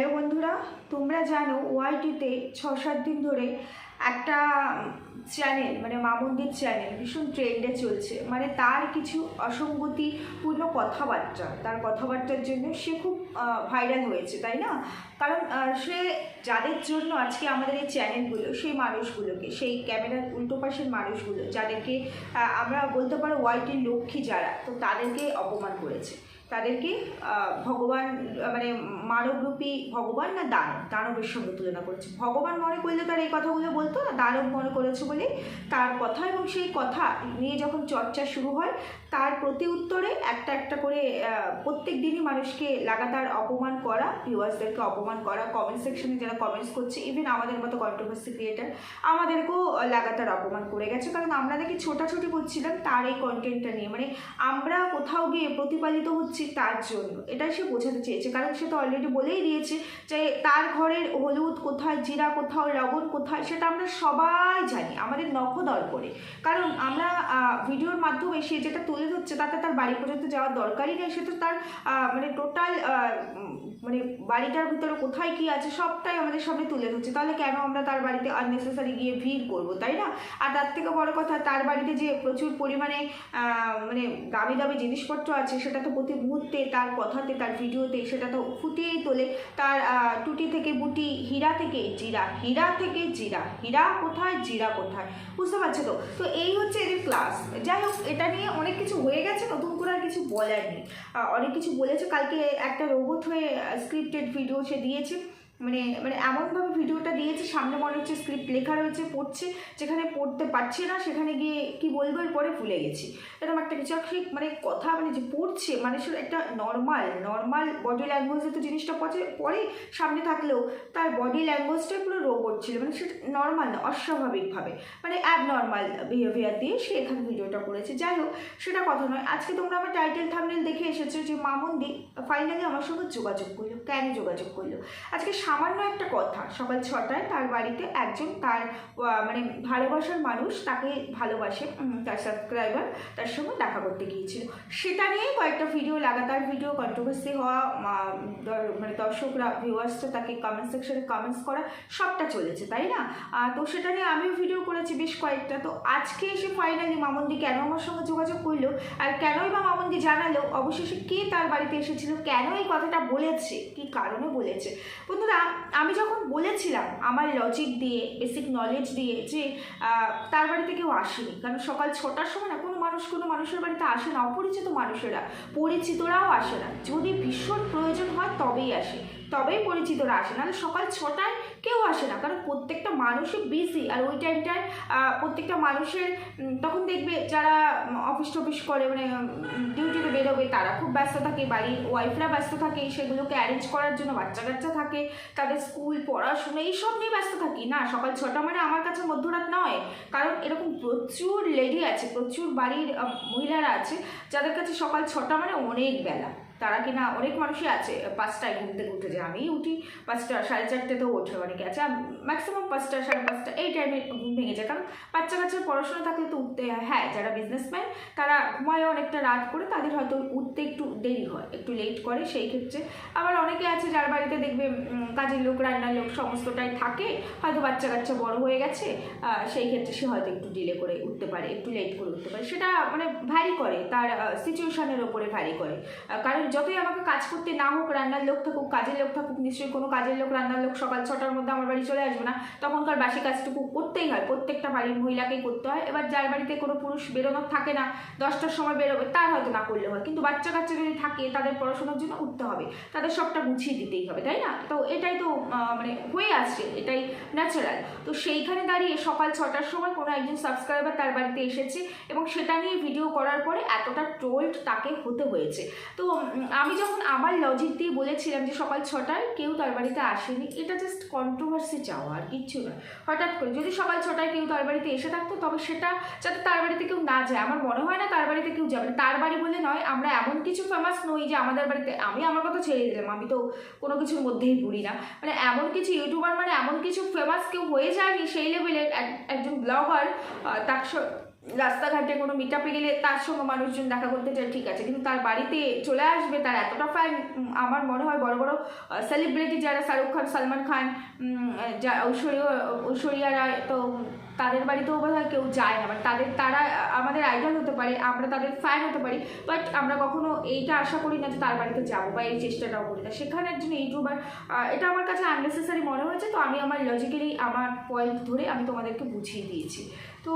Hello বন্ধুরা, তোমরা জানো ওয়াইটিতে ছ সাত দিন ধরে একটা চ্যানেল মানে মামুন্দির চ্যানেল ভীষণ ট্রেন্ডে চলছে। মানে তার কিছু অসঙ্গতিপূর্ণ কথাবার্তা, তার কথাবার্তার জন্য সে খুব ভাইরাল হয়েছে, তাই না? কারণ সে যাদের জন্য আজকে আমাদের এই চ্যানেলগুলো সেই মানুষগুলোকে, সেই ক্যামেরার উল্টো পাশের মানুষগুলো, যাদেরকে আমরা বলতে পারো ওয়াইটির লক্ষ্মী যারা, তো তাদেরকে অপমান করেছে। তাদেরকে ভগবান মানে মানবরূপী ভগবান না দানব? দানবের সঙ্গে তুলনা করেছে। ভগবান মনে করলে তার এই কথাগুলো বলতো না দানব মনে করেছে বলে তার কথা এবং সেই কথা নিয়ে যখন চর্চা শুরু হয় তার প্রতি উত্তরে একটা একটা করে প্রত্যেক দিনই মানুষকে লাগাতার অপমান করা ভিউয়ার্সদেরকে অপমান করা কমেন্ট সেকশনে যারা কমেন্টস করছে ইভেন আমাদের মতো কন্ট্রোভার্সি ক্রিয়েটার আমাদেরকেও লাগাতার অপমান করে গেছে। কারণ আমরা দেখি ছোটাছুটি করছিলাম তার এই কন্টেন্টটা নিয়ে। মানে আমরা কোথাও গিয়ে প্রতিপালিত হচ্ছি তার জন্য। এটাই সে বোঝাতে চেয়েছে। কারণ সে তো অলরেডি বলেই দিয়েছে যে তার ঘরের হলুদ কোথায়, জিরা কোথাও লবণ কোথায়, সেটা আমরা সবাই জানি। আমাদের নখদল করে। কারণ আমরা ভিডিওর মাধ্যমে সে যেটা তুলে ধরছে তাতে তার বাড়ি পর্যন্ত যাওয়ার দরকারই নেই সে তো তার মানে টোটাল মানে বাড়িটার ভিতরে কোথায় কি আছে সবটাই আমাদের সামনে তুলে ধরছে। তাহলে কেন আমরা তার বাড়িতে আননেসেসারি গিয়ে ভিড় করব, তাই না? আর তার থেকে বড় কথা, তার বাড়িতে যে প্রচুর পরিমাণে মানে দামি দামি জিনিসপত্র আছে, সেটা তো প্রতি মুহূর্তে, তার কথাতে, তার ভিডিওতে, সেটা তো ফুটিয়েই তোলে। তার টুটি থেকে বুটি, হীরা থেকে জিরা, হীরা থেকে জিরা, হীরা কোথায়, জিরা কোথায়? বুঝতে পারছ তো? তো এই হচ্ছে এদের ক্লাস যাই হোক, এটা নিয়ে অনেক কিছু হয়ে গেছে, নতুন করে আর কিছু বলার নেই। অনেক কিছু বলেছে, কালকে একটা রোবট হয়ে স্ক্রিপ্টেড ভিডিও সে দিয়েছে। মানে মানে এমনভাবে ভিডিওটা দিয়েছে, সামনে মনে হচ্ছে স্ক্রিপ্ট লেখা রয়েছে, পড়ছে, যেখানে পড়তে পারছে না, সেখানে গিয়ে কি বলব পরে ভুলে গেছি। এরকম একটা কিছু মানে কথা মানে যে পড়ছে মানুষের একটা নর্মাল নর্মাল বডি ল্যাঙ্গুয়েজে তো জিনিসটা পচে পরে সামনে থাকলেও তার বডি ল্যাঙ্গুয়েজটাই পুরো রোবট ছিল। মানে সেটা নর্মাল না, অস্বাভাবিকভাবে। মানে অ্যাবনর্মাল বিহেভিয়ার দিয়ে সে এখানে ভিডিওটা করেছে। যাই হোক, সেটা কথা নয়। আজকে তোমরা আমার টাইটেল থামনেল দেখে এসেছ যে মামুন্দি ফাইনালি আমার সঙ্গে যোগাযোগ করল। কেন যোগাযোগ করল? আজকে সামান্য একটা কথা, সকাল ছটায় তার বাড়িতে একজন তার মানে ভালোবাসার মানুষ তাকে ভালোবাসে তার সাবস্ক্রাইবার তার সঙ্গে দেখা করতে গিয়েছিল। সেটা নিয়েই কয়েকটা ভিডিও লাগাতার ভিডিও কন্ট্রোভার্সি হওয়া মানে দর্শকরা ভিউয়ার্সরা তাকে কমেন্ট সেকশনে কমেন্টস করা, সবটা চলেছে, তাই না? তো সেটা নিয়ে আমিও ভিডিও করেছি বেশ কয়েকটা। তো আজকে এসে ফাইনালি মামন্দি কেন আমার সঙ্গে যোগাযোগ করল আর কেনই বা মামন্দি জানালো? অবশেষে কে তার বাড়িতে এসেছিল? কেন এই কথাটা বলেছে? কি কারণে বলেছে? বন্ধুরা আমি যখন বলেছিলাম আমার লজিক দিয়ে বেসিক নলেজ দিয়ে যে তার বাড়িতে কেউ আসেনি, কারণ সকাল ছটার সময় না, কোনো মানুষ, কোনো মানুষের বাড়িতে আসে না, অপরিচিত মানুষেরা, পরিচিতরাও আসে না। যদি ভীষণ প্রয়োজন হয় তবেই আসে। তবেই পরিচিতরা আসে। নাহলে সকাল ছটায় কেউ আসে না। কারণ প্রত্যেকটা মানুষই বিজি আর ওই টাইমটায় প্রত্যেকটা মানুষের তখন দেখবে যারা অফিস টফিস করে মানে ডিউটিতে বেরোবে, তারা খুব ব্যস্ত থাকে। বাড়ির ওয়াইফরা ব্যস্ত থাকে। সেগুলোকে অ্যারেঞ্জ করার জন্য বাচ্চা কাচ্চা থাকে। তাদের স্কুল পড়াশোনা, এইসব নিয়ে ব্যস্ত থাকি। না, সকাল ছটা মানে আমার কাছে মধ্যরাত নয়। কারণ এরকম প্রচুর লেডি আছে, প্রচুর বাড়ির মহিলারা আছে, যাদের কাছে সকাল ছটা মানে অনেক বেলা। তারা কিনা অনেক মানুষই আছে পাঁচটায় ঘুম থেকে উঠে যায় আমি উঠি, পাঁচটা, সাড়ে চারটেতেও ওঠে অনেকে আছে ম্যাক্সিমাম পাঁচটা, সাড়ে পাঁচটা, এই টাইমে ঘুম ভেঙে যায়। কারণ বাচ্চা কাচ্চার পড়াশোনা থাকলে তো উঠতে হয়। হ্যাঁ যারা বিজনেসম্যান তারা ঘুমায় অনেকটা রাত করে, তাদের হয়তো উঠতে একটু দেরি হয়, একটু লেট করে সেই ক্ষেত্রে। আবার অনেকে আছে যার বাড়িতে দেখবে কাজের লোক, রান্নার লোক সমস্তটাই থাকে, হয়তো বাচ্চা কাচ্চা বড় হয়ে গেছে সেই ক্ষেত্রে সে হয়তো একটু ডিলে করে উঠতে পারে, একটু লেট করে উঠতে পারে। সেটা মানে ভ্যারি করে, তার সিচুয়েশনের ওপরে ভ্যারি করে। কারণ যতই আমাকে কাজ করতে না হোক, রান্নার লোক থাকুক, কাজের লোক থাকুক, নিশ্চয়ই কোনো কাজের লোক, রান্নার লোক সকাল ছটার মধ্যে আমার বাড়ি চলে আসবে না। তখনকার বাসি কাজটুকু করতেই হয়, প্রত্যেকটা বাড়ির মহিলাকেই করতে হয়। এবার যার বাড়িতে কোনো পুরুষ বেরোনোর থাকে না, দশটার সময় বেরোবে, তার হয়তো না করলে হয়। কিন্তু বাচ্চা কাচ্চা যদি থাকে, তাদের পড়াশোনার জন্য উঠতে হবে। তাদের সবটা গুছিয়ে দিতেই হবে, তাই না? তো এটাই তো মানে হয়ে আসছে, এটাই ন্যাচারাল তো সেইখানে দাঁড়িয়ে সকাল ছটার সময় কোনো একজন সাবস্ক্রাইবার তার বাড়িতে এসেছে এবং সেটা নিয়ে ভিডিও করার পরে এতটা ট্রোল্ড তাকে হতে হয়েছে। তো আমি যখন আমার লজিক দিয়ে বলেছিলাম যে সকাল ছটায় কেউ তার বাড়িতে আসেনি, এটা জাস্ট কন্ট্রোভার্সি চাওয়া, আর কিচ্ছু না হঠাৎ করে, যদি সকাল ছটায় কেউ তার বাড়িতে এসে থাকতো, তবে সেটা যাতে তার বাড়িতে কেউ না যায়। আমার মনে হয় না তার বাড়িতে কেউ যাবে। তার বাড়ি বলে নয়, আমরা এমন কিছু ফেমাস নই যে আমাদের বাড়িতে, আমি আমার কথা ছেড়ে দিলাম, আমি তো কোনো কিছুর মধ্যেই পড়ি না। মানে এমন কিছু ইউটিউবার মানে এমন কিছু ফেমাস কেউ হয়ে যায়নি, সেই লেভেলের এক- একজন ব্লগার তার রাস্তাঘাটে কোনো মিট আপে গেলে তার সঙ্গে মানুষজন দেখা করতে চায়, ঠিক আছে। কিন্তু তার বাড়িতে চলে আসবে, তার এতটা ফ্যান আমার মনে হয় বড় বড় সেলিব্রিটি যারা শাহরুখ খান, সালমান খান যা, ঐশ্বরীয় ঐশ্বরিয়া রায় তো তাদের বাড়িতেও বোধ হয় কেউ যায় না। বাট তাদের, তারা, আমাদের আইডল হতে পারে, আমরা তাদের ফ্যান হতে পারি বাট আমরা কখনো এইটা আশা করি না যে তার বাড়িতে যাব বা এই চেষ্টাটাও করি না। সেখানে একজন ইউটিউবার এটা আমার কাছে আননেসেসারি মনে হয়েছে, তো আমি আমার লজিক্যালি আমার পয়েন্ট ধরে আমি তোমাদেরকে বুঝিয়ে দিয়েছি। তো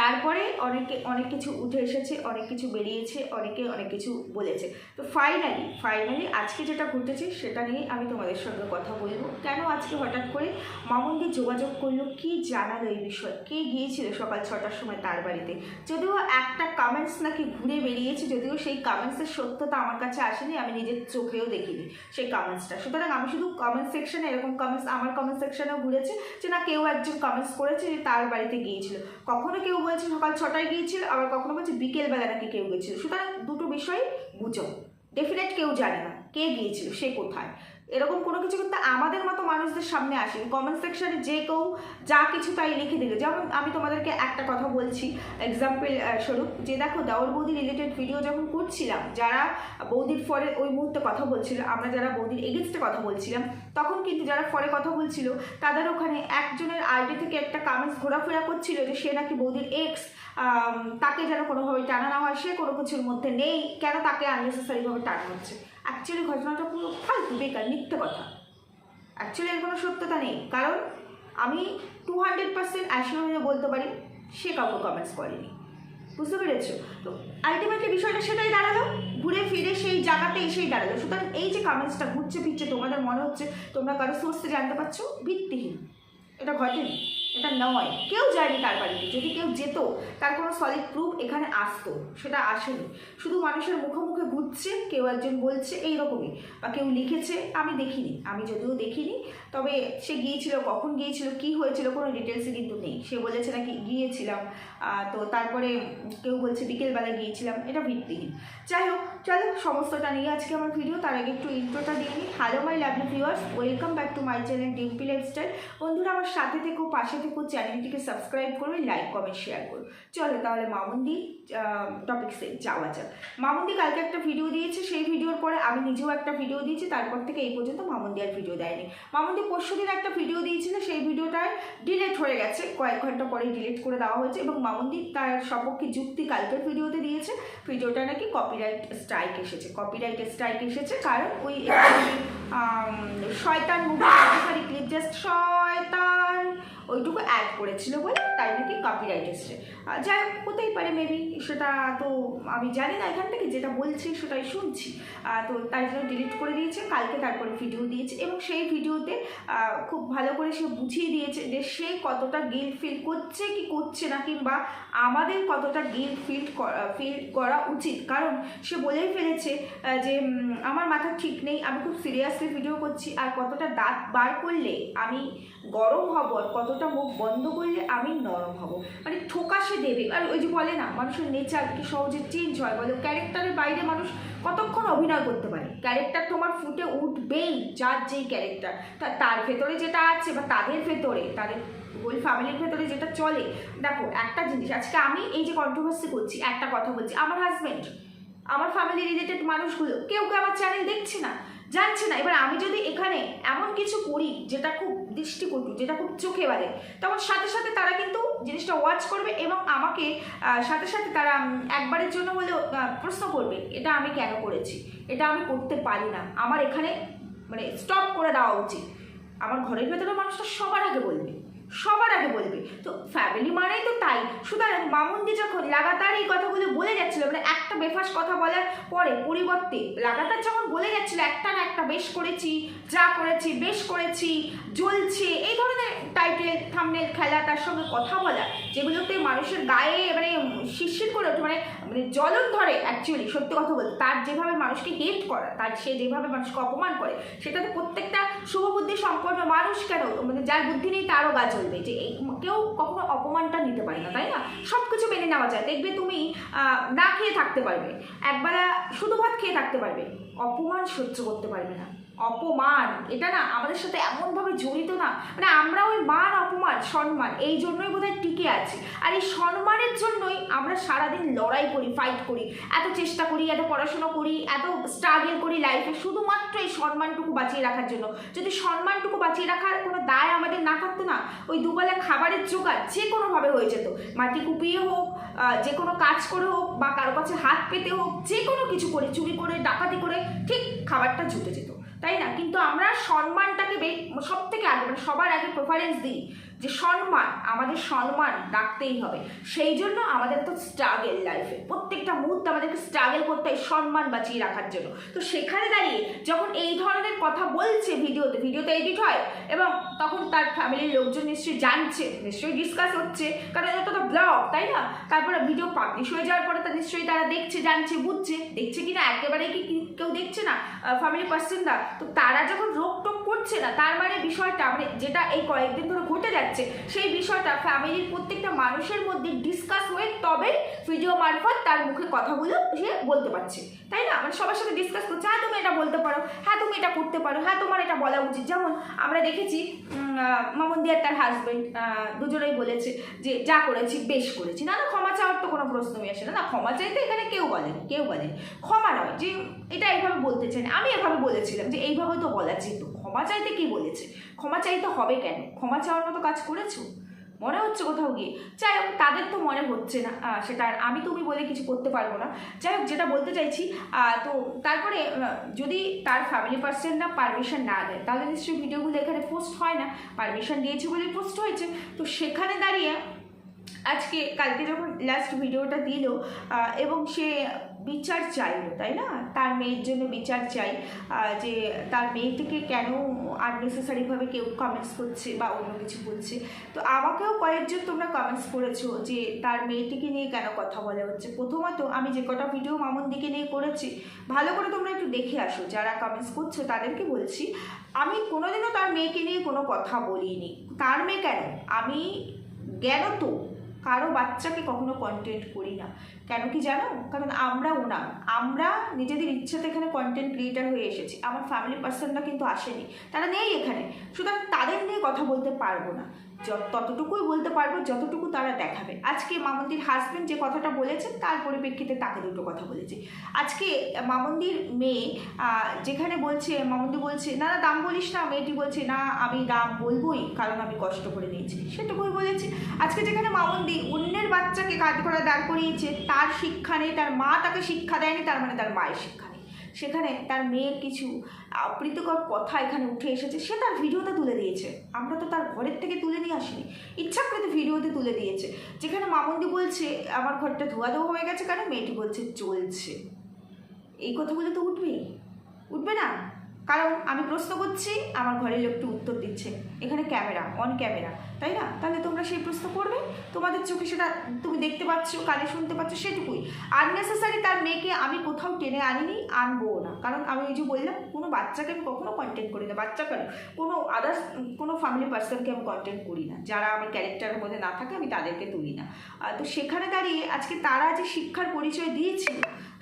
তারপরে অনেকে, অনেক কিছু উঠে এসেছে, অনেক কিছু বেরিয়েছে, অনেকে অনেক কিছু বলেছে। তো ফাইনালি ফাইনালি আজকে যেটা ঘটেছে সেটা নিয়ে আমি তোমাদের সঙ্গে কথা বলব। কেন আজকে হঠাৎ করে মামুনদি যোগাযোগ করল? কি জানালো এই বিষয়ে? কে গিয়েছিল সকাল ছটার সময় তার বাড়িতে? যদিও একটা কমেন্টস নাকি ঘুরে বেরিয়েছে, যদিও সেই কমেন্টসের সত্যতা আমার কাছে আসেনি, আমি নিজের চোখেও দেখিনি সেই কমেন্টসটা সুতরাং আমি শুধু কমেন্ট সেকশনে এরকম কমেন্টস আমার কমেন্ট সেকশনেও ঘুরেছে যে না, কেউ একজন কমেন্টস করেছে যে তার বাড়িতে গিয়েছিল। কখনো কেউ বলছে সকাল ছটায় গিয়েছিল, আবার কখনো বলছে বিকেলবেলা নাকি কেউ গেছিল। সুতরাং দুটো বিষয় বুঝো ডেফিনেট কেউ জানে না। কে গিয়েছিল, সে কোথায়? এরকম কোনো কিছু কিন্তু আমাদের মতো মানুষদের সামনে আসে কমেন্ট সেকশনে যে কেউ যা কিছু তাই লিখে দিল। যেমন আমি তোমাদেরকে একটা কথা বলছি এক্সাম্পল স্বরূপ, যে দেখো দাউর বৌদি রিলেটেড ভিডিও যখন করছিলাম, যারা বৌদির ফরে ওই মুহূর্তে কথা বলছিল, আমরা যারা বৌদির এগেনস্টে কথা বলছিলাম, তখন কিন্তু যারা ফরে কথা বলছিল, তাদের ওখানে একজনের আইডি থেকে একটা কামেন্টস ঘোরাফেরা করছিল যে সে নাকি বৌদির এক্স তাকে যেন কোনোভাবে টানা না হয়, সে কোনো কিছুর মধ্যে নেই, কেন তাকে আননেসেসারিভাবে টানা হচ্ছে? অ্যাকচুয়ালি ঘটনাটা পুরো ফালতু, বেকার, মিথ্যে কথা। অ্যাকচুয়ালি এর কোনো সত্যতা নেই। কারণ আমি টু হান্ড্রেড পার্সেন্ট অ্যাসিওর হয়ে বলতে পারি, সে কাউকে কমেন্টস করেনি। বুঝতে পেরেছ? তো আলটিমেটলি বিষয়টা সেটাই দাঁড়াল। ঘুরে ফিরে সেই জায়গাতে এসেই দাঁড়াল। সুতরাং এই যে কমেন্টসটা ঘুরছে, ফিরছে, তোমাদের মনে হচ্ছে, তোমরা কারও সোর্সে জানতে পারছ, ভিত্তিহীন। এটা ঘটেনি। এটা নয়। কেউ যায়নি তার বাড়িতে। যদি কেউ যেত, তার কোনো সলিড প্রুফ এখানে আসতো, সেটা আসেনি। শুধু মানুষের মুখে মুখে ঘুরছে, কেউ একজন বলছে এইরকমই বা কেউ লিখেছে, আমি দেখিনি। আমি যদিও দেখিনি, তবে সে গিয়েছিল, কখন গিয়েছিল, কি হয়েছিল, কোনো ডিটেলসে কিন্তু নেই। সে বলেছে নাকি গিয়েছিলাম তো তারপরে কেউ বলছে বিকেলবেলা গিয়েছিলাম, এটা ভিত্তিহীন। যাই হোক, চলো, সমস্তটা নিয়ে আজকে আমার ভিডিও তার আগে একটু ইন্ট্রোটা দিয়ে নিই। Hello my lovely viewers welcome back to my channel Dimpi lifestyle বন্ধুরা, আমার সাথে থেকেও পাশে থেকেও চ্যানেলটিকে সাবস্ক্রাইব করবে লাইক কমেন্ট শেয়ার করবে চলো তাহলে মামুন্দি টপিক্সে যাওয়া যাক। মামুন্দি কালকে একটা ভিডিও দিয়েছে, সেই ভিডিওর পরে আমি নিজেও একটা ভিডিও দিয়েছি, তারপর থেকে এই পর্যন্ত মামুন্দি আর ভিডিও দেয়নি। মামুন্দি পরশু দিন একটা ভিডিও দিয়েছিল, সেই ভিডিওটায় ডিলিট হয়ে গেছে, কয়েক ঘণ্টা পরে ডিলিট করে দেওয়া হয়েছে এবং মামুন্দি তার সপক্ষে যুক্তি কালকের ভিডিওতে দিয়েছে। ভিডিওটা নাকি কপিরাইট স্ট্রাইক এসেছে কপিরাইট স্ট্রাইক এসেছে, কারণ ওই শয়তান মুভি ক্লিপ জাস্ট শয়তান ওইটুকু অ্যাড করেছিল বলে তাই নাকি কপিরাইট এসছে। যাই হোক, হতেই পারে মেবি সেটা তো আমি জানি না এখান থেকে, যেটা বলছি সেটাই শুনছি। তো তাই জন্য ডিলিট করে দিয়েছে, কালকে তারপরে ভিডিও দিয়েছে এবং সেই ভিডিওতে খুব ভালো করে সে বুঝিয়ে দিয়েছে যে সে কতটা গিল্ট ফিল করছে কি করছে না, কিংবা আমাদের কতটা গিল্ট ফিল ফিল করা উচিত। কারণ সে বলেই ফেলেছে যে আমার মাথা ঠিক নেই, আমি খুব সিরিয়াসলি ভিডিও করছি, আর কতটা দাঁত বার করলে আমি গরম হব আর কতটা মুখ বন্ধ করলে আমি নরম হব। মানে ঠোকা সে দেবে। আর ওই যে বলে না, মানুষের নেচার কি সহজে চেঞ্জ হয় বলে? ক্যারেক্টারের বাইরে মানুষ কতক্ষণ অভিনয় করতে পারে? ক্যারেক্টার তোমার ফুটে উঠবেই, যার যেই ক্যারেক্টার তা তার ভেতরে যেটা আছে বা তাদের ভেতরে, তাদের ওই ফ্যামিলির ভেতরে যেটা চলে। দেখো, একটা জিনিস, আজকে আমি এই যে কন্ট্রোভার্সি করছি, একটা কথা বলছি। আমার হাজব্যান্ড আমার ফ্যামিলি রিলেটেড মানুষগুলো, কেউ কেউ আমার চ্যানেল দেখছে না, জানছে না। এবার আমি যদি এখানে এমন কিছু করি যেটা খুব দৃষ্টিকটু, যেটা খুব চোখে বাজে। তখন সাথে সাথে তারা কিন্তু জিনিসটা ওয়াচ করবে এবং আমাকে সাথে সাথে তারা একবারের জন্য হলেও প্রশ্ন করবে, এটা আমি কেন করেছি? এটা আমি করতে পারি না। আমার এখানে মানে স্টপ করে দেওয়া উচিত। আমার ঘরের ভেতরে মানুষটা সবার আগে বলবে। সবার আগে বলবে। তো ফ্যামিলি মানেই তো তাই। সুতরাং মামুন্দি যখন লাগাতার এই কথাগুলো বলে যাচ্ছিল মানে একটা বেফাস কথা বলার পরে পরিবর্তে লাগাতার যখন বলে যাচ্ছিল, একটা না একটা বেশ করেছি, যা করেছি বেশ করেছি, জ্বলছে। এই ধরনের টাইটেল থামনেল খেলা, তার সঙ্গে কথা বলা, যেগুলোতে মানুষের গায়ে মানে শিরশির করে ওঠে মানে মানে জ্বলন ধরে অ্যাকচুয়ালি সত্যি কথা বলতে। তার যেভাবে মানুষকে হেট করা, তার সে যেভাবে মানুষকে অপমান করে, সেটাতে প্রত্যেকটা শুভ শুভবুদ্ধি সম্পন্ন মানুষ কেন? মানে যার বুদ্ধি নেই, তারও গা জ্বলবে যে এই কেউ কখনো অপমানটা নিতে পারে না, তাই না? সব কিছু মেনে নেওয়া যায়। দেখবে তুমি না খেয়ে থাকতে পারবে। একবেলা শুধু ভাত খেয়ে থাকতে পারবে। অপমান সহ্য করতে পারবে না। অপমান। এটা না আমাদের সাথে এমনভাবে জড়িত না। মানে আমরা ওই মান অপমান, সম্মান, এই জন্যই বোধহয় টিকে আছি। আর এই সম্মানের জন্যই আমরা সারাদিন লড়াই করি ফাইট করি। এত চেষ্টা করি, এত পড়াশোনা করি, এত স্ট্রাগল করি লাইফে শুধুমাত্র এই সম্মানটুকু বাঁচিয়ে রাখার জন্য। যদি সম্মানটুকু বাঁচিয়ে রাখার কোনো দায় আমাদের না থাকতো না, ওই দুবেলা খাবারের জোগাড় যে কোনোভাবে হয়ে যেত। মাটি কুপিয়ে হোক যে কোনো কাজ করে হোক, বা কারও কাছে হাত পেতে হোক, যে কোনো কিছু করে, চুরি করে, ডাকাতি করে, ঠিক খাবারটা জুটে যেত। তাই না? কিন্তু আমরা সম্মানটাকে সব থেকে আগে মানে সবার আগে প্রেফারেন্স দিই যে সম্মান, আমাদের সম্মান রাখতেই হবে। সেই জন্য আমাদের তো স্ট্রাগেল লাইফে প্রত্যেকটা মুহূর্তে আমাদেরকে স্ট্রাগেল করতে হয় সম্মান বাঁচিয়ে রাখার জন্য। তো সেখানে দাঁড়িয়ে যখন এই ধরনের কথা বলছে ভিডিওতে ভিডিওতে এডিট হয় এবং তখন তার ফ্যামিলির লোকজন নিশ্চয়ই জানছে, নিশ্চয়ই ডিসকাস হচ্ছে। কারণ এটা তো ব্লগ তাই না? তারপরে ভিডিও পাবলিশ হয়ে যাওয়ার পরে তা নিশ্চয়ই তারা দেখছে, জানছে, বুঝছে। দেখছে কি না একেবারেই কি কেউ দেখছে না ফ্যামিলি পার্সনরা তো তারা যখন রোগ টোক করছে না, তার মানে বিষয়টা মানে যেটা এই কয়েকদিন ধরে ঘটে যাচ্ছে সেই বিষয়টা ফ্যামিলির প্রত্যেকটা মানুষের মধ্যে ডিসকাস হয়ে তবে ভিডিও মারফত তার মুখে কথাগুলো সে বলতে পারছে। তাই না? মানে সবার সাথে ডিসকাস করছে হ্যাঁ তুমি এটা বলতে পারো হ্যাঁ তুমি এটা করতে পারো হ্যাঁ তোমার এটা বলা উচিত। যেমন আমরা দেখেছি উম, আহ, মামুন দিয়ার তার হাজবেন্ড দুজনেই বলেছে যে যা করেছি বেশ করেছি। না না ক্ষমা চাওয়ার তো কোনো প্রশ্নই আসে না। না ক্ষমা চাইতে এখানে কেউ বলেন কেউ বলেন। ক্ষমা নয় যে এটা এইভাবে বলতে চাই আমি এভাবে বলেছিলাম যে এইভাবে তো বলা যেত। ক্ষমা চাইতে কি বলেছে? ক্ষমা চাইতে হবে কেন? ক্ষমা চাওয়ার মতো কাজ করেছ? মনে হচ্ছে কোথাও গিয়ে। যাই হোক, তাদের তো মনে হচ্ছে না সেটা আমি তুমি বলে কিছু করতে পারব না। যাই হোক, যেটা বলতে চাইছি তো তারপরে যদি তার ফ্যামিলি পার্সনরা পারমিশন না দেয়, তাহলে নিশ্চয়ই ভিডিওগুলো এখানে পোস্ট হয় না। পারমিশন দিয়েছে বলে পোস্ট হয়েছে। তো সেখানে দাঁড়িয়ে আজকে, কালকে যখন লাস্ট ভিডিওটা দিল এবং সে বিচার চাইলো, তাই না? তার মেয়ের জন্য বিচার চাই যে তার মেয়েটিকে কেন আননেসেসারিভাবে কেউ কমেন্টস করছে বা অন্য কিছু বলছে। তো আমাকেও কয়েকজন তোমরা কমেন্টস করেছ যে তার মেয়েটিকে নিয়ে কেন কথা বলা হচ্ছে। প্রথমত আমি যে কটা ভিডিও মামুন দিকে নিয়ে করেছি, ভালো করে তোমরা একটু দেখে আসো, যারা কমেন্টস করছ তাদেরকে বলছি, আমি কোনোদিনও তার মেয়েকে নিয়ে কোনো কথা বলিনি। তার মেয়ে কেন? আমি জ্ঞানত কারও বাচ্চাকে কখনো কন্টেন্ট করি না। কেন কি জানো? কারণ আমরা না। আমরা নিজেদের ইচ্ছাতে এখানে কন্টেন্ট ক্রিয়েটার হয়ে এসেছি। আমার ফ্যামিলি পার্সনরা কিন্তু আসেনি। তারা নেই এখানে। সুতরাং তাদের নিয়ে কথা বলতে পারব না। ততটুকুই বলতে পারব, যতটুকু তারা দেখাবে। আজকে মামন্দির হাজবেন্ড যে কথাটা বলেছেন, তার পরিপ্রেক্ষিতে তাকে দুটো কথা বলেছে। আজকে মামন্দির মেয়ে যেখানে বলছে, মামন্দি বলছে, না না, দাম বলিস না। মেয়েটি বলছে, না, আমি দাম বলবোই, কারণ আমি কষ্ট করে নিয়েছি। সেটুকুই বলেছে। আজকে যেখানে মামন্দি অন্যের বাচ্চাকে কাজ করা দাঁড় করিয়েছে, তার শিক্ষা নেই, তার মা তাকে শিক্ষা দেয়নি, তার মানে তার মায়ের শিক্ষা সেখানে তার মেয়ের কিছু অপ্রীতিকর কথা এখানে উঠে এসেছে, সে তার ভিডিওতে তুলে দিয়েছে। আমরা তো তার ঘরের থেকে তুলে নিয়ে আসিনি, ইচ্ছাকৃত ভিডিওতে তুলে দিয়েছে। যেখানে মামন্দি বলছে, আমার ঘরটা ধোয়া ধোয়া হয়ে গেছে কারণ মেয়েটি বলছে, চলছে। এই কথাগুলো তো উঠবেই। উঠবে না। কারণ আমি প্রশ্ন করছি, আমার ঘরের লোকটি উত্তর দিচ্ছে। এখানে ক্যামেরা অন ক্যামেরা, তাই না? তাহলে তোমরা সেই প্রশ্ন করবে, তোমাদের চোখে সেটা তুমি দেখতে পাচ্ছ, কানে শুনতে পাচ্ছ, সেটুকুই। আননেসেসারি তার মেয়েকে আমি কোথাও টেনে আনিনি, আনব না। কারণ আমি ওই যে বললাম, কোনো বাচ্চাকে আমি কখনো কন্টেন্ট করি না। বাচ্চা কেন? কোনো আদার্স কোনো ফ্যামিলি পার্সনকে আমি কন্টেন্ট করি না। যারা আমার ক্যারেক্টারের মধ্যে না থাকে, আমি তাদেরকে তুলি না। তো সেখানে দাঁড়িয়ে আজকে তারা যে শিক্ষার পরিচয় দিয়েছিল,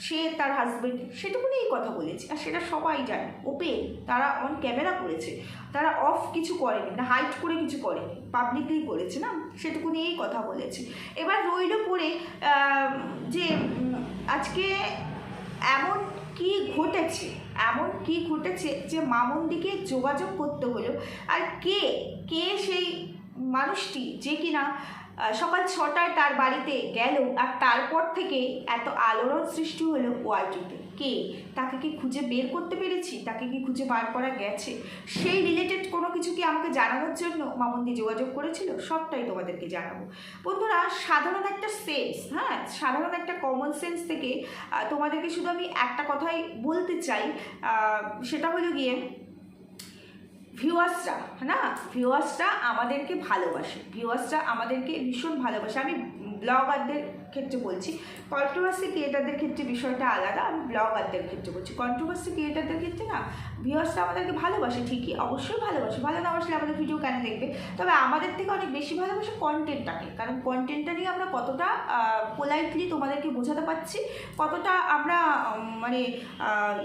সে তার হাজবেন্ড সেটুকু নিয়েই কথা বলেছে। আর সেটা সবাই জানে। ওপেন তারা অন ক্যামেরা করেছে। তারা অফ কিছু করেনি না হাইট করে কিছু করেনি পাবলিকলি করেছে না? সেটুকু নিয়েই কথা বলেছে। এবার রইল পরে যে আজকে এমন কি ঘটেছে, এমন কি ঘটেছে যে মামুন্দিকে যোগাযোগ করতে হলো? আর কে কে সেই মানুষটি যে কিনা সকাল ছটায় তার বাড়িতে গেল আর তারপর থেকে এত আলোড়ন সৃষ্টি হলো ওয়ার্ল্ডে কে? তাকে কি খুঁজে বের করতে পেরেছি? তাকে কি খুঁজে বার করা গেছে? সেই রিলেটেড কোনো কিছু কি আমাকে জানানোর জন্য মামুন্দি যোগাযোগ করেছিল? সবটাই তোমাদেরকে জানাব। বন্ধুরা, সাধারণ একটা সেন্স হ্যাঁ? সাধারণ একটা কমন সেন্স থেকে তোমাদেরকে শুধু আমি একটা কথাই বলতে চাই সেটা হলো গিয়ে ভিউয়ার্সরা না? ভিউয়ার্সরা আমাদেরকে ভালোবাসে। ভিউয়ার্সরা আমাদেরকে ভীষণ ভালোবাসে। আমি ব্লগারদের ক্ষেত্রে বলছি। কন্ট্রোভার্সি ক্রিয়েটারদের ক্ষেত্রে বিষয়টা আলাদা, আমি ব্লগারদের ক্ষেত্রে বলছি। কন্ট্রোভার্সি ক্রিয়েটারদের ক্ষেত্রে না ভিউয়ার্সরা আমাদেরকে ভালোবাসে, ঠিকই, অবশ্যই ভালোবাসে। ভালো না বাসলে আমাদের ভিডিও কেন দেখবে? তবে আমাদের থেকে অনেক বেশি ভালোবাসে কন্টেন্টটাকে কারণ কন্টেন্টটা নিয়ে আমরা কতটা পোলাইটলি তোমাদেরকে বোঝাতে পারছি, কতটা আমরা মানে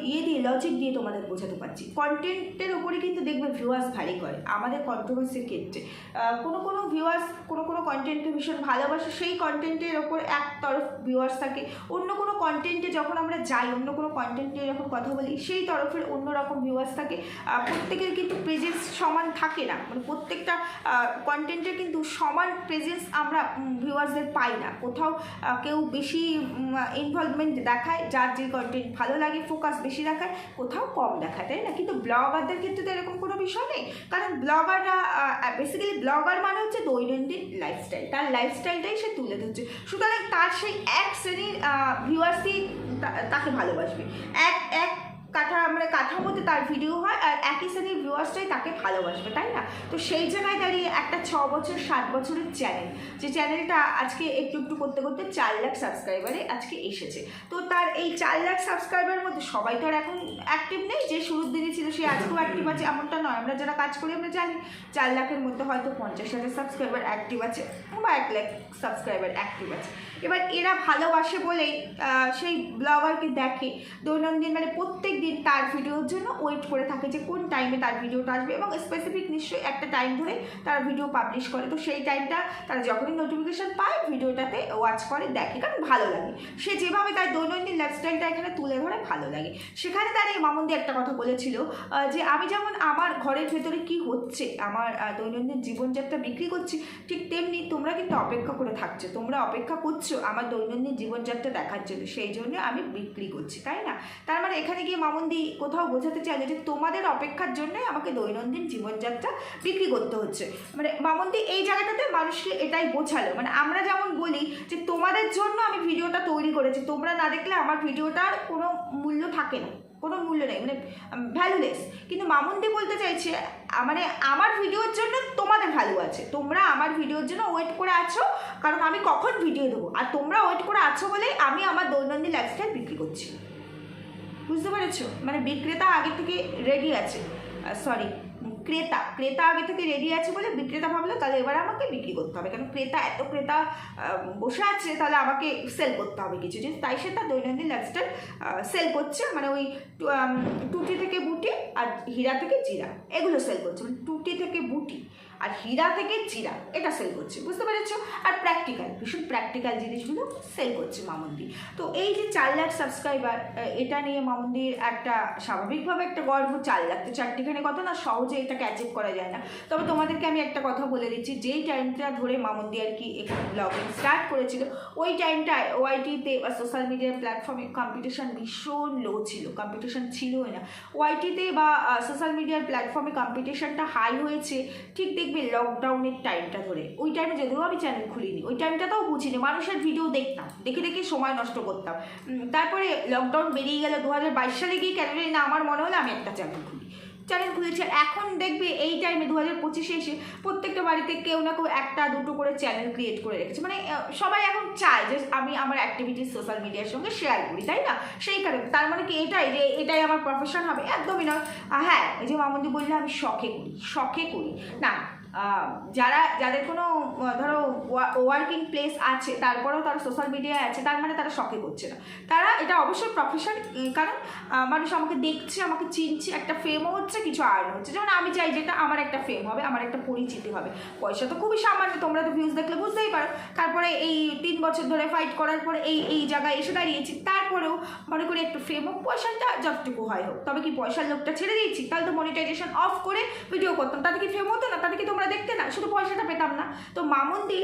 ইয়ে দিয়ে লজিক দিয়ে তোমাদের বোঝাতে পারছি। কন্টেন্টের উপরে কিন্তু দেখবে ভিউয়ার্স ভারী করে, আমাদের কন্ট্রোভার্সির ক্ষেত্রে। কোনো কোনো ভিউয়ার্স কোনো কোনো কন্টেন্টকে ভীষণ ভালোবাসে, সেই কন্টেন্টের ওপর এক তরফ ভিউয়ার্স থাকে। অন্য কোনো কন্টেন্টে যখন আমরা যাই, অন্য কোনো কন্টেন্টে যখন কথা বলি, সেই তরফের অন্যরকম ভিউয়ার্স থাকে। প্রত্যেকের কিন্তু প্রেজেন্স সমান থাকে না। মানে প্রত্যেকটা কন্টেন্টে কিন্তু সমান প্রেজেন্স আমরা ভিউয়ার্সদের পাই না। কোথাও কেউ বেশি ইনভলভমেন্ট দেখায়, যার যে কন্টেন্ট ভালো লাগে ফোকাস বেশি দেখায়, কোথাও কম দেখায়, তাই না? কিন্তু ব্লগারদের ক্ষেত্রে তো এরকম কোনো বিষয় নেই। কারণ ব্লগাররা বেসিক্যালি ব্লগার মানে হচ্ছে দৈনন্দিন লাইফস্টাইল তার লাইফস্টাইলটাই সে তুলে ধরছে। সুতরাং তার সেই এক শ্রেণির ভিউয়ার্সই তাকে ভালোবাসবে। এক এক কাঠা মানে কাঠামোতে তার ভিডিও হয় আর একই শ্রেণির ভিউয়ার্সটাই তাকে ভালোবাসবে তাই না? তো সেই জায়গায় দাঁড়িয়ে একটা ছ বছর সাত বছরের চ্যানেল যে চ্যানেলটা আজকে একটু একটু করতে করতে চার লাখ সাবস্ক্রাইবারে আজকে এসেছে। তো তার এই চার লাখ সাবস্ক্রাইবারের মধ্যে সবাই তো আর এখন অ্যাক্টিভ নেই যে শুরুর দিনে ছিল সে আজকেও অ্যাক্টিভ আছে এমনটা নয়। আমরা যারা কাজ করি আমরা জানি চার লাখের মধ্যে হয়তো পঞ্চাশ হাজার সাবস্ক্রাইবার অ্যাক্টিভ আছে বা এক লাখ সাবস্ক্রাইবার অ্যাক্টিভ আছে। এবার এরা ভালোবাসে বলেই সেই ব্লগারকে দেখে। দৈনন্দিন মানে প্রত্যেক দিন তার ভিডিওর জন্য ওয়েট করে থাকে যে কোন টাইমে তার ভিডিওটা আসবে এবং স্পেসিফিক নিশ্চয়ই একটা টাইম ধরে তারা ভিডিও পাবলিশ করে। তো সেই টাইমটা তারা যখনই নোটিফিকেশান পায়, ভিডিওটাতে ওয়াচ করে, দেখে, কারণ ভালো লাগে। সে যেভাবে তার দৈনন্দিন লাইফস্টাইলটা এখানে তুলে ধরে, ভালো লাগে। সেখানে দাঁড়িয়ে মামুন্দি একটা কথা বলেছিল যে আমি যেমন আমার ঘরের ভেতরে কি হচ্ছে, আমার দৈনন্দিন জীবনযাত্রা বিক্রি করছি, ঠিক তেমনি তোমরা কিন্তু অপেক্ষা করে থাকছো, তোমরা অপেক্ষা করছ আমার দৈনন্দিন জীবনযাত্রা দেখার জন্য, সেই জন্য আমি বিক্রি করছি, তাই না? তার মানে এখানে গিয়ে মামুন্দি কোথাও বোঝাতে চাইলে যে তোমাদের অপেক্ষার জন্য আমাকে দৈনন্দিন জীবনযাত্রা বিক্রি করতে হচ্ছে। মানে মামুন্দি এই জায়গাটাতে মানুষকে এটাই বোঝালো। মানে আমরা যেমন বলি যে তোমাদের জন্য আমি ভিডিওটা তৈরি করেছি, তোমরা না দেখলে আমার ভিডিওটার কোনো মূল্য থাকে না। কোনো মূল্য নেই মানে ভ্যালুলেস কিন্তু মামুন্দি বলতে চাইছে মানে আমার ভিডিওর জন্য তোমাদের ভ্যালু আছে। তোমরা আমার ভিডিওর জন্য ওয়েট করে আছো, কারণ আমি কখন ভিডিও দেবো? আর তোমরা ওয়েট করে আছো বলেই আমি আমার দৈনন্দিন লাইফস্টাইল বিক্রি করছি। বুঝতে পেরেছ? মানে বিক্রেতা আগে থেকে রেডি আছে। সরি ক্রেতা ক্রেতা আগে থেকে রেডি আছে বলে বিক্রেতা ভাবলো, তাহলে এবার আমাকে বিক্রি করতে হবে। কারণ ক্রেতা, এত ক্রেতা বসে আছে, তাহলে আমাকে সেল করতে হবে কিছু। জিনিস তাই সে তার দৈনন্দিন লাইফস্টাইল সেল করছে মানে ওই টুটি থেকে বুটি আর হীরা থেকে জিরা, এগুলো সেল করছে। মানে টুটি থেকে বুটি আর হীরা থেকে চিরা এটা সেল করছে, বুঝতে পেরেছ? আর প্র্যাকটিক্যাল ভীষণ প্র্যাকটিক্যাল জিনিসগুলো সেল করছে মামুন্দি। তো এই যে চার লাখ সাবস্ক্রাইবার এটা নিয়ে মামুন্দির একটা স্বাভাবিকভাবে একটা গর্ব, চার লাখ তো চারটিখানে কথা না, সহজে এটাকে অ্যাচিভ করা যায় না। তবে তোমাদেরকে আমি একটা কথা বলে দিচ্ছি, যেই টাইমটা ধরে মামুন্দি আর কি ব্লগিং স্টার্ট করেছিল, ওই টাইমটায় ওআইটিতে বা সোশ্যাল মিডিয়ার প্ল্যাটফর্মে কম্পিটিশন ভীষণ লো ছিল কম্পিটিশন ছিলই না। ওআইটিতে বা সোশ্যাল মিডিয়ার প্ল্যাটফর্মে কম্পিটিশনটা হাই হয়েছে, ঠিক দেখবে লকডাউনের টাইমটা ধরে। ওই টাইমে যদিও আমি চ্যানেল খুলিনি, ওই টাইমটাতেও বুঝিনি। মানুষের ভিডিও দেখতাম, দেখে দেখে সময় নষ্ট করতাম। তারপরে লকডাউন বেরিয়ে গেল দু হাজার বাইশ সালে গিয়ে কেন না আমার মনে হলো আমি একটা চ্যানেল খুলি। চ্যানেল খুলেছি, এখন দেখবে এই টাইমে দু হাজার পঁচিশে এসে প্রত্যেকটা বাড়িতে কেউ না কেউ একটা দুটো করে চ্যানেল ক্রিয়েট করে রেখেছে। মানে সবাই এখন চায় যে আমি আমার অ্যাক্টিভিটিস সোশ্যাল মিডিয়ার সঙ্গে শেয়ার করি, তাই না? সেই কারণে। তার মানে কি এটাই যে এটাই আমার প্রফেশন হবে, একদমই নয়। হ্যাঁ এই যে মামুদি বললে, আমি শখে করি শখে করি। না যারা, যাদের কোনো ধরো ওয়ার্কিং প্লেস আছে, তারপরেও তারা সোশ্যাল মিডিয়ায় আছে, তার মানে তারা শখে করছে না। তারা এটা অবশ্যই প্রফেশন কারণ মানুষ আমাকে দেখছে, আমাকে চিনছে, একটা ফেমও হচ্ছে, কিছু আর্ন হচ্ছে। যেমন আমি চাই যেটা আমার একটা ফেম হবে, আমার একটা পরিচিতি হবে। পয়সা তো খুবই সামান্য, তোমরা তো ভিউজ দেখলে বুঝতেই পারো। তারপরে এই তিন বছর ধরে ফাইট করার পরে এই এই জায়গায় এসে দাঁড়িয়েছি, তারপরেও মনে করি একটু ফেম হোক পয়সাটা যতটুকু হয় হোক। তবে কি পয়সার লোকটা ছেড়ে দিয়েছি? তাহলে তো মনিটাইজেশন অফ করে ভিডিও করতাম। তাতে কি ফেম হতো না? তাতে কি তোমরা দেখতে না, শুধু পয়সাটা পেতাম না। তো মামুন্দি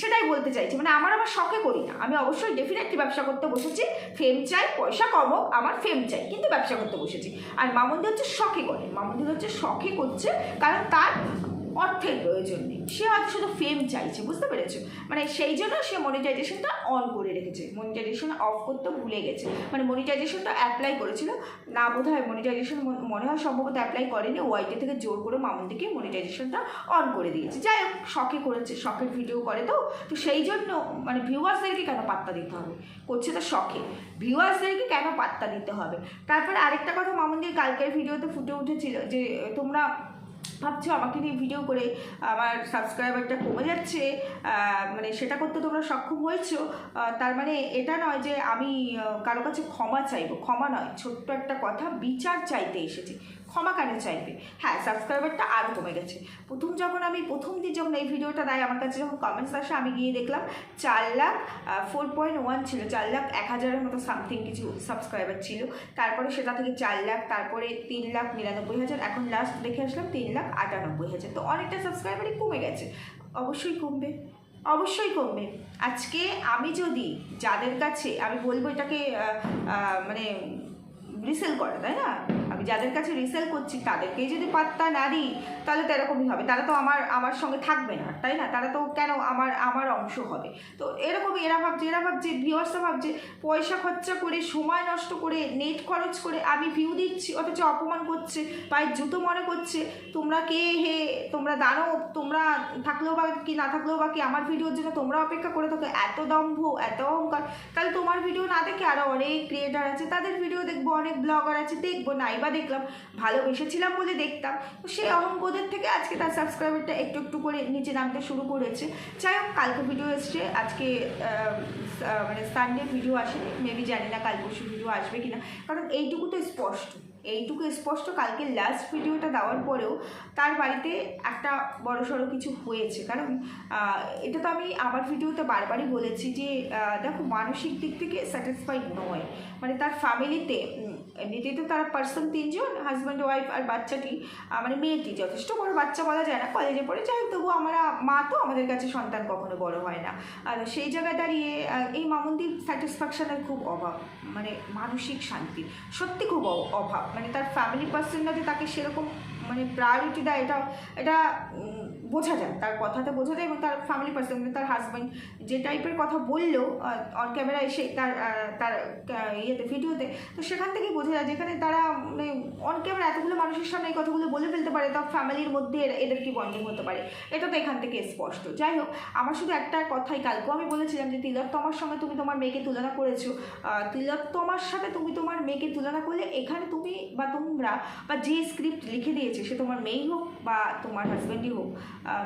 সেটাই বলতে চাইছি। মানে আমার আবার শখে করি না। আমি অবশ্যই ডেফিনেটলি ব্যবসা করতে বসেছি। ফেম চাই, পয়সা কমও আমার ফেম চাই, কিন্তু ব্যবসা করতে বসেছি। আর মামুন্দি হচ্ছে শখে করে। মামুন্দি হচ্ছে শখে করছে, কারণ তার অর্থের প্রয়োজন নেই। সে হয়তো শুধু ফেম চাইছে, বুঝতে পেরেছ? মানে সেই জন্য সে মনিটাইজেশনটা অন করে রেখেছে। মনিটাইজেশন অফ করতে ভুলে গেছে। মানে মনিটাইজেশনটা অ্যাপ্লাই করেছিল। না বোধ হয় মনিটাইজেশন মনে হয় সম্ভবত অ্যাপ্লাই করেনি। ওয়াইটি থেকে জোর করে মামুনদিকে মনিটাইজেশনটা অন করে দিয়েছে। যাই হোক, শখে করেছে, শখের ভিডিও করে তো। তো সেই জন্য মানে ভিউয়ার্সদেরকে কেন পাত্তা দিতে হবে? করছে তো শখে। ভিউয়ার্সদেরকে কেন পাত্তা দিতে হবে? তারপরে আরেকটা কথা মামুনদির কালকের ভিডিওতে ফুটে উঠেছিল যে, তোমরা ভাবছ আমাকে নিয়ে ভিডিও করে আমার সাবস্ক্রাইবারটা কমে যাচ্ছে মানে সেটা করতে তোমরা সক্ষম হয়েছো তার মানে এটা নয় যে আমি কারও কাছে ক্ষমা চাইব, ক্ষমা নয়, ছোট্ট একটা কথা বিচার চাইতে এসেছি। ক্ষমা কেন চাইবে। হ্যাঁ সাবস্ক্রাইবারটা আরও কমে গেছে। প্রথম যখন আমি, প্রথম দিন যখন এই ভিডিওটা দেয়, আমার কাছে যখন কমেন্টস আসে, আমি গিয়ে দেখলাম চার লাখ ফোর পয়েন্ট ওয়ান ছিল, চার লাখ এক হাজারের মতো সামথিং কিছু সাবস্ক্রাইবার ছিল। তারপরে সেটা থেকে চার লাখ, তারপরে তিন লাখ নিরানব্বই হাজার, এখন লাস্ট দেখে আসলাম তিন লাখ আটানব্বই হাজার। তো অনেকটা সাবস্ক্রাইবারই কমে গেছে। অবশ্যই কমবে। অবশ্যই কমবে। আজকে আমি যদি যাদের কাছে, আমি বলব এটাকে মানে রিসেল করে, তাই না? আমি যাদের কাছে রিসেল করছি, তাদেরকেই যদি পাত্তা না দিই, তাহলে তো এরকমই হবে। তারা তো আমার আমার সঙ্গে থাকবে না, তাই না? তারা তো কেন আমার আমার অংশ হবে? তো এরকমই এরা ভাবছে এরা ভাবছে ভিউয়ার্সরা ভাবছে, পয়সা খরচা করে, সময় নষ্ট করে নেট খরচ করে আমি ভিউ দিচ্ছি, অথচ অপমান করছে, পায়ের জুতো মনে করছে। তোমরা কে হে? তোমরা দাঁড়ো তোমরা থাকলেও বা কি, না থাকলেও বা কি, আমার ভিডিওর জন্য তোমরা অপেক্ষা করে থাকো? এত দম্ভ, এত অহংকার। তাহলে তোমার ভিডিও না দেখে আরও অনেক ক্রিয়েটার আছে, তাদের ভিডিও দেখব, অনেক ব্লগার আছে, দেখব নাই বা দেখলাম, ভালোবেসেছিলাম বলে দেখতাম। তো সেই অহংবোধের থেকে আজকে তার সাবস্ক্রাইবারটা একটু একটু করে নিচে নামতে শুরু করেছে। যাই হোক, কালকে ভিডিও এসছে। আজকে মানে সানডে ভিডিও আসে মেবি জানি না কাল পরশু ভিডিও আসবে কিনা। কারণ এইটুকু তো স্পষ্ট। এইটুকু স্পষ্ট। কালকে লাস্ট ভিডিওটা দেওয়ার পরেও তার বাড়িতে একটা বড় সড়ো কিছু হয়েছে। কারণ এটা তো আমি আমার ভিডিওতে বারবারই বলেছি যে দেখো মানসিক দিক থেকে স্যাটিসফাইড নয়। মানে তার ফ্যামিলিতে এমনিতেই তো তারা পার্সন তিনজন হাজব্যান্ড ওয়াইফ আর বাচ্চাটি মানে মেয়েটি যথেষ্ট বড় বাচ্চা বলা যায় না। কলেজে পড়ে যাই তবু আমরা, মা তো আমাদের কাছে সন্তান কখনো বড় হয় না। আর সেই জায়গায় দাঁড়িয়ে এই মামন্দির স্যাটিসফ্যাকশনের খুব অভাব। মানে মানসিক শান্তি সত্যি খুব অভাব। মানে তার ফ্যামিলি পার্সনরা যে তাকে সেরকম মানে প্রায়োরিটি দেয় এটা এটা বোঝা যায়, তার কথাতে বোঝা যায় এবং তার ফ্যামিলি পার্সন তার হাজব্যান্ড যে টাইপের কথা বললেও অন ক্যামেরা এসে তার তার ইয়েতে ভিডিওতে তো সেখান থেকেই বোঝা যায় যেখানে তারা মানে অন ক্যামেরা এতগুলো মানুষের সামনে এই কথাগুলো বলে ফেলতে পারে, তা ফ্যামিলির মধ্যে এদের কি বন্ডিং হতে পারে? এটা তো এখান থেকে স্পষ্ট। যাই হোক, আমার শুধু একটা কথাই, কালকেও আমি বলেছিলাম যে তিলোত্তমার সঙ্গে তুমি তোমার মেয়েকে তুলনা করেছ। তিলোত্তমার সাথে তুমি তোমার মেয়েকে তুলনা করলে এখানে তুমি বা তোমরা বা যে স্ক্রিপ্ট লিখে দিয়েছে, সে তোমার মেয়েই হোক বা তোমার হাজব্যান্ডই হোক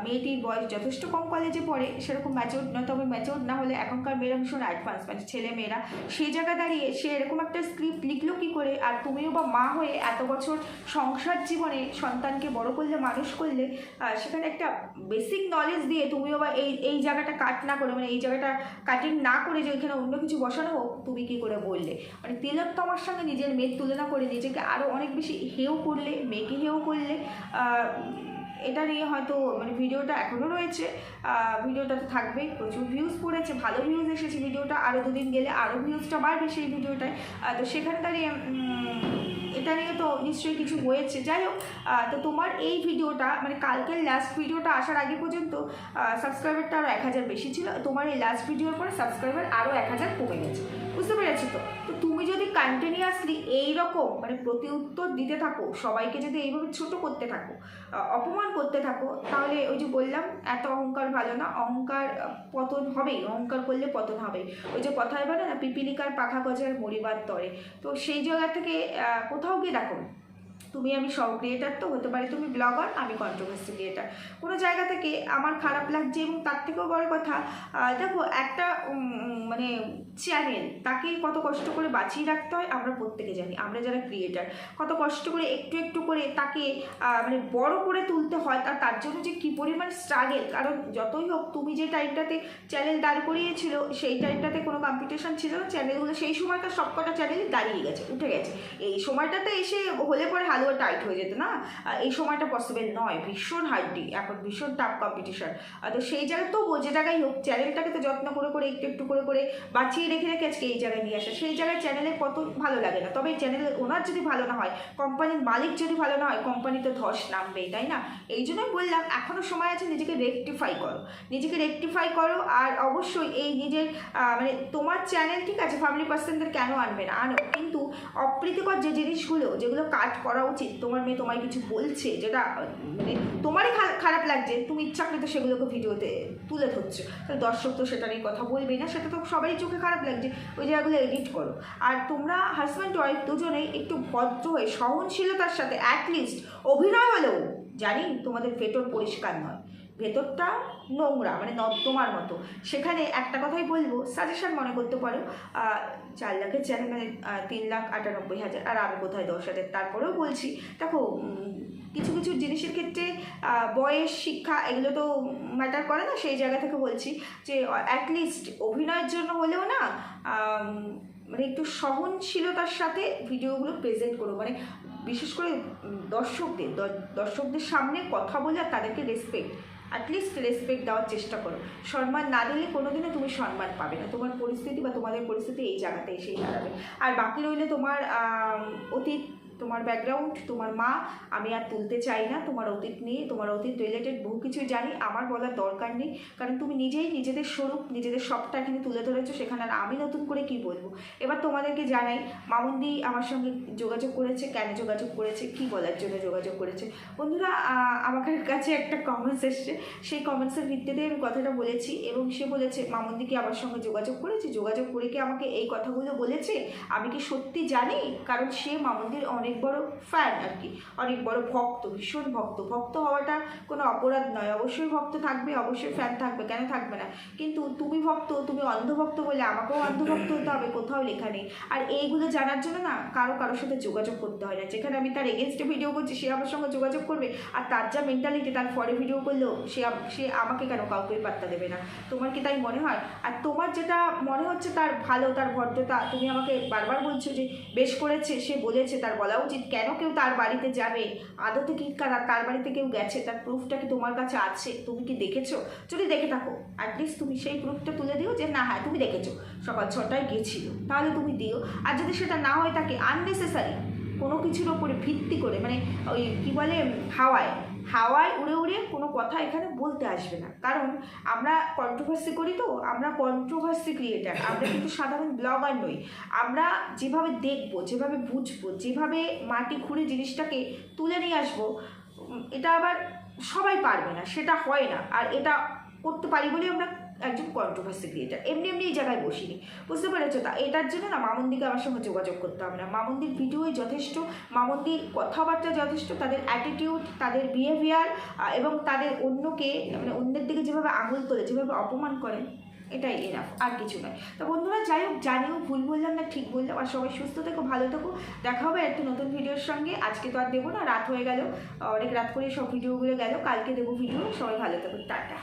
মেয়েটির বয়স যথেষ্ট কম কলেজে পড়ে, সেরকম ম্যাচিওর নয় তবে ম্যাচিওর না হলে এখনকার মেয়েরা ভীষণ অ্যাডভান্স মানে ছেলে মেয়েরা। সেই জায়গায় দাঁড়িয়ে সে এরকম একটা স্ক্রিপ্ট লিখলো কী করে? আর তুমিও বা মা হয়ে এত বছর সংসার জীবনে সন্তানকে বড় করলে, মানুষ করলে সেখানে একটা বেসিক নলেজ দিয়ে তুমিও বা এই এই জায়গাটা কাট না করে মানে এই জায়গাটা কাটিং না করে যে এখানে অন্য কিছু বসানো হোক, তুমি কী করে বললে? মানে তিলোত্তমার সঙ্গে নিজের মেয়ের তুলনা করে নিজেকে আরও অনেক বেশি হেও করলে, মেয়েকে হেও করলে এটা নিয়ে হয়তো মানে ভিডিওটা এখনও রয়েছে। ভিডিওটা তো থাকবে প্রচুর ভিউজ পড়েছে, ভালো ভিউজ এসেছে ভিডিওটা। আরও দুদিন গেলে আরও ভিউজটা বাড়বে সেই ভিডিওটায়। তো সেখানে দাঁড়িয়ে এটা নিয়ে তো নিশ্চয়ই কিছু হয়েছে। যাই হোক তো তোমার এই ভিডিওটা মানে কালকের লাস্ট ভিডিওটা আসার আগে পর্যন্ত সাবস্ক্রাইবারটা আরও এক হাজার বেশি ছিল। তোমার এই লাস্ট ভিডিওর পরে সাবস্ক্রাইবার আরও এক হাজার কমে গেছে। বুঝতে পেরেছি তো। তো তুমি যদি কন্টিনিউয়াসলি এইরকম মানে প্রতি উত্তর দিতে থাকো, সবাইকে যদি এইভাবে ছোট করতে থাকো অপমান করতে থাকো, তাহলে ওই যে বললাম, এত অহংকার ভালো না, অহংকার পতন হবেই, অহংকার করলে পতন হবে ওই যে কথায় বলে না, পিপিলিকার পাখা গজার মরিবার তরে। তো সেই জায়গা থেকে কোথাও গিয়ে দেখো। তুমি আমি সব ক্রিয়েটার তো, হতে পারে তুমি ব্লগার আমি কন্ট্রোভার্সি ক্রিয়েটার কোনো জায়গা থেকে আমার খারাপ লাগছে এবং তার থেকেও বড় কথা দেখো একটা মানে চ্যানেল তাকে কত কষ্ট করে বাঁচিয়ে রাখতে হয় আমরা প্রত্যেকে জানি, আমরা যারা ক্রিয়েটার কত কষ্ট করে একটু একটু করে তাকে মানে বড় করে তুলতে হয় আর তার জন্য যে কী পরিমাণ স্ট্রাগেল কারণ যতই হোক তুমি যে টাইমটাতে চ্যানেল দাঁড় করিয়েছিল, সেই টাইমটাতে কোনো কম্পিটিশান ছিল না চ্যানেলগুলো সেই সময়কার সবকটা চ্যানেলই দাঁড়িয়ে গেছে, উঠে গেছে। এই সময়টাতে এসে হলে পরে হালুয়া আরও টাইট হয়ে যেত না? এই সময়টা পসিবল নয়। ভীষণ হার্ডি এখন ভীষণ টাফ কম্পিটিশন তো সেই জায়গায় তবুও যে জায়গায় হোক চ্যানেলটাকে তো যত্ন করে করে, একটু একটু করে করে বাঁচিয়ে রেখে রেখে আজকে এই জায়গায় নিয়ে আসা। সেই জায়গায় চ্যানেলে কত ভালো লাগে না। তবে চ্যানেলের ওনার যদি ভালো না হয় কোম্পানির মালিক যদি ভালো না হয় কোম্পানি তো ধস নামবেই, তাই না? এই জন্যই বললাম এখনও সময় আছে নিজেকে রেকটিফাই করো। নিজেকে রেকটিফাই করো আর অবশ্যই এই নিজের মানে তোমার চ্যানেল ঠিক আছে ফ্যামিলি পার্সনদের কেন আনবে না? আনো। কিন্তু অপ্রীতিকর যে জিনিসগুলো, যেগুলো কাট করা উচিত, তোমার মেয়ে তোমায় কিছু বলছে, যেটা মানে তোমারই খারাপ লাগছে, তুমি ইচ্ছাকৃত সেগুলোকে ভিডিওতে তুলে ধরছো। তাহলে দর্শক তো সেটা নিয়ে কথা বলবেই না, সেটা তো সবাই চোখে খারাপ লাগছে, ওই জায়গাগুলো এডিট করো। আর তোমরা হাজব্যান্ড ওয়াইফ দুজনেই একটু ভদ্র হয়ে, সহনশীলতার সাথে অ্যাটলিস্ট অভিনয় হলেও, জানি তোমাদের ফেটর পরিষ্কার নয়। ভেতরটা নোংরা মানে নর্দমার মতো। সেখানে একটা কথাই বলব সাজেশন মনে করতে পারো চার লাখের চ্যানেল মানে তিন লাখ আটানব্বই হাজার, আর আমি কোথায় দশ হাজার? তারপরেও বলছি, দেখো কিছু কিছু জিনিসের ক্ষেত্রে বয়স, শিক্ষা, এগুলো তো ম্যাটার করে না, সেই জায়গা থেকে বলছি যে অ্যাটলিস্ট অভিনয়ের জন্য হলেও না মানে একটু সহনশীলতার সাথে ভিডিওগুলো প্রেজেন্ট করো। মানে বিশেষ করে দর্শকদের দর্শকদের সামনে কথা বলে আর তাদেরকে রেসপেক্ট অ্যাটলিস্ট রেসপেক্ট দেওয়ার চেষ্টা করো। সম্মান না দিলে কোনোদিনও তুমি সম্মান পাবে না। তোমার পরিস্থিতি বা তোমাদের পরিস্থিতি এই জায়গাতে এসেই দাঁড়াবে। আর বাকি রইলে তোমার অতীত তোমার ব্যাকগ্রাউন্ড তোমার মা, আমি আর তুলতে চাই না, তোমার অতীত নিয়ে, তোমার অতীত রিলেটেড বহু কিছুই জানি, আমার বলার দরকার নেই, কারণ তুমি নিজেই নিজেদের স্বরূপ, নিজেদের সবটা এখানে তুলে ধরেছো, সেখানে আর আমি নতুন করে কি বলব? এবার তোমাদেরকে জানাই, মামুন্দি আমার সঙ্গে যোগাযোগ করেছে, কেন যোগাযোগ করেছে, কি বলার জন্য যোগাযোগ করেছে? বন্ধুরা আমার কাছে একটা কমেন্টস এসছে, সেই কমেন্টসের ভিত্তিতে আমি কথাটা বলেছি, এবং সে বলেছে, মামুন্দি কি আমার সঙ্গে যোগাযোগ করেছে? যোগাযোগ করে কি আমাকে এই কথাগুলো বলেছে? আমি কি সত্যি জানি? কারণ সে মামুন্দির অনেক বড় ফ্যান আর কি। অনেক বড় ভক্ত, ভীষণ ভক্ত। ভক্ত হওয়াটা কোনো অপরাধ নয়। অবশ্যই ভক্ত থাকবে, অবশ্যই ফ্যান থাকবে। কেন থাকবে না? কিন্তু তুমি ভক্ত, তুমি অন্ধভক্ত বলে আমাকেও অন্ধভক্ত হতে হবে, কোথাও লেখা নেই। আর এইগুলো জানার জন্য না কারও কারোর সাথে যোগাযোগ করতে হয় না। যেখানে আমি তার এগেনস্টে ভিডিও করছি, সে আমার সঙ্গে যোগাযোগ করবে, আর তার যা মেন্টালিটি তার পরে ভিডিও করলেও সে সে আমাকে কেন কাউকে পাত্তা দেবে না? তোমার কি তাই মনে হয়? আর তোমার যেটা মনে হচ্ছে তার ভালো, তার ভদ্রতা, তুমি আমাকে বারবার বলছো যে বেশ করেছে, সে বলেছে, তার বলা উচিত, কেন কেউ তার বাড়িতে যাবে? আদতে কি তার বাড়িতে কেউ গেছে? তার প্রুফটা কি তোমার কাছে আছে? তুমি কি দেখেছ? যদি দেখে থাকো অ্যাটলিস্ট তুমি সেই প্রুফটা তুলে দিও যে, না হ্যাঁ তুমি দেখেছ, সকাল ছটায় গেছিল। তাহলে তুমি দিও। আর যদি সেটা না হয় তাকে আননেসেসারি কোনো কিছুর ওপরে ভিত্তি করে মানে ওই কী বলে, হাওয়ায় হাওয়ায় উড়ে উড়ে কোনো কথা এখানে বলতে আসবে না। কারণ আমরা কন্ট্রোভার্সি করি তো, আমরা কন্ট্রোভার্সি ক্রিয়েটার আমরা কিন্তু সাধারণ ব্লগার নই। আমরা যেভাবে দেখব, যেভাবে বুঝব, যেভাবে মাটি খুঁড়ে জিনিসটাকে তুলে নিয়ে আসব এটা আবার সবাই পারবে না, সেটা হয় না। আর এটা করতে পারি বলেই আমরা একজন কন্ট্রোভার্সি ক্রিয়েটার এমনি এমনি এই জায়গায় বসিনি। বুঝতে পেরেছ? তা এটার জন্য না মামন্দিকে আমার সঙ্গে যোগাযোগ করতে হবে না। মামন্দির ভিডিওই যথেষ্ট। মামন্দির কথাবার্তা যথেষ্ট। তাদের অ্যাটিটিউড তাদের বিহেভিয়ার এবং তাদের অন্যকে মানে অন্যের দিকে যেভাবে আঙুল তোলে, যেভাবে অপমান করে এটাই এনাফ আর কিছু নয়। তো বন্ধুরা, যাই হোক, জানিও, ভুল বললাম না, ঠিক বললাম। আর সবাই সুস্থ থেকো, ভালো থেকো। দেখা হবে একটা নতুন ভিডিওর সঙ্গে। আজকে তো আর দেবো না, রাত হয়ে গেল। অনেক রাত করে সব ভিডিওগুলো গেল। কালকে দেবো ভিডিও। সবাই ভালো থেকো। টাটা।